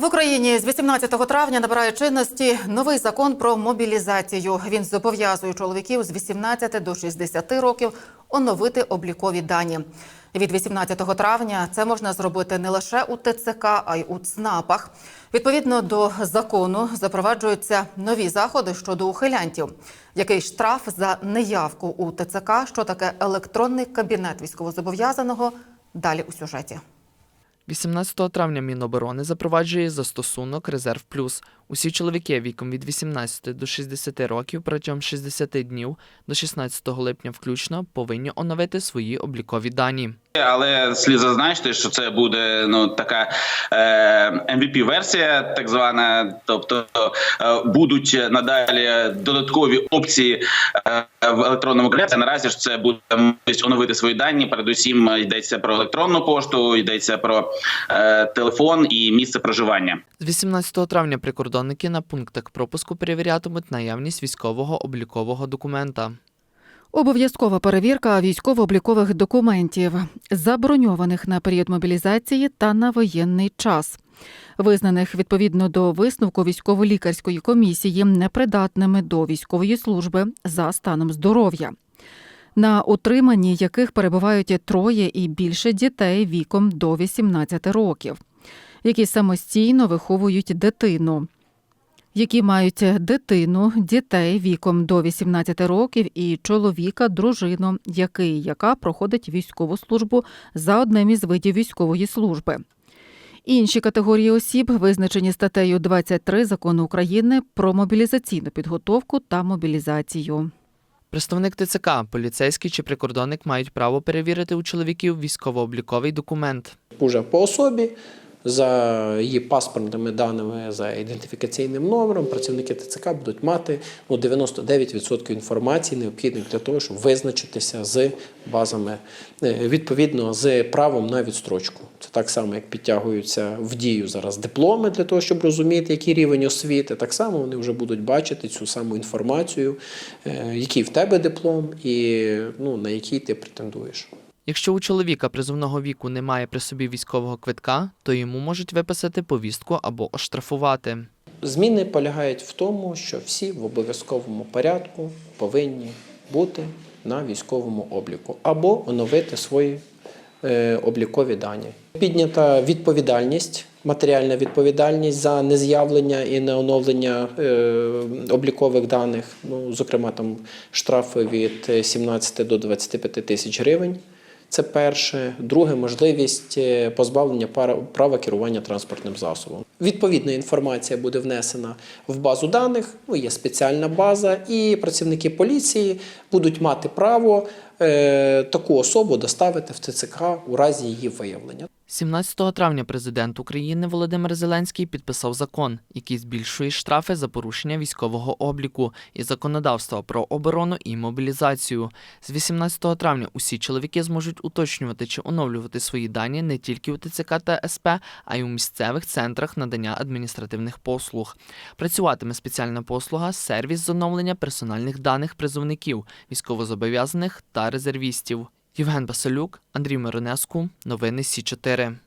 В Україні з 18 травня набирає чинності новий закон про мобілізацію. Він зобов'язує чоловіків з 18 до 60 років оновити облікові дані. Від 18 травня це можна зробити не лише у ТЦК, а й у ЦНАПах. Відповідно до закону запроваджуються нові заходи щодо ухилянтів. Який штраф за неявку у ТЦК? Що таке електронний кабінет військовозобов'язаного? Далі у сюжеті. 18 травня Міноборони запроваджує застосунок Резерв Плюс. Усі чоловіки віком від 18 до 60 років протягом 60 днів до 16 липня включно повинні оновити свої облікові дані. Але слід зазначити, що це буде ну така е, MVP версія, так звана. Тобто е, будуть надалі додаткові опції е, в електронному кабінеті. Наразі ж це буде можливість оновити свої дані. Передусім йдеться про електронну пошту, йдеться про е, телефон і місце проживання. З 18 травня прикордонники на пунктах пропуску перевірятимуть наявність військового облікового документа. Обов'язкова перевірка військово-облікових документів, заброньованих на період мобілізації та на воєнний час, визнаних відповідно до висновку військово-лікарської комісії непридатними до військової служби за станом здоров'я, на утриманні яких перебувають троє і більше дітей віком до 18 років, які самостійно виховують дитину які мають дитину, дітей віком до 18 років і чоловіка, дружину, який яка проходить військову службу за одним із видів військової служби. Інші категорії осіб визначені статтею 23 закону України про мобілізаційну підготовку та мобілізацію. Представник ТЦК, поліцейський чи прикордонник мають право перевірити у чоловіків військово-обліковий документ. уже по особі. За її паспортними даними, за ідентифікаційним номером, працівники ТЦК будуть мати ну, 99% інформації, необхідних для того, щоб визначитися з базами, е, відповідно з правом на відстрочку. Це так само, як підтягуються в дію зараз дипломи для того, щоб розуміти, який рівень освіти. Так само вони вже будуть бачити цю саму інформацію, е, який в тебе диплом і ну, на який ти претендуєш. Якщо у чоловіка призовного віку немає при собі військового квитка, то йому можуть виписати повістку або оштрафувати. Зміни полягають в тому, що всі в обов'язковому порядку повинні бути на військовому обліку або оновити свої е, облікові дані. Піднята відповідальність, матеріальна відповідальність за нез'явлення і неоновлення е, облікових даних. Ну, зокрема, там штрафи від 17 до 25 тисяч гривень. Це перше. Друге можливість е, позбавлення права керування транспортним засобом. Відповідна інформація буде внесена в базу даних. Ну, є спеціальна база, і працівники поліції будуть мати право таку особу доставити в ТЦК у разі її виявлення. 17 травня президент України Володимир Зеленський підписав закон, який збільшує штрафи за порушення військового обліку і законодавства про оборону і мобілізацію. З 18 травня усі чоловіки зможуть уточнювати чи оновлювати свої дані не тільки у ТЦК та СП, а й у місцевих центрах надання адміністративних послуг. Працюватиме спеціальна послуга сервіс з оновлення персональних даних призовників, військовозобов'язаних та резервістів. Євген Басилюк, Андрій Миронеску. Новини Сі 4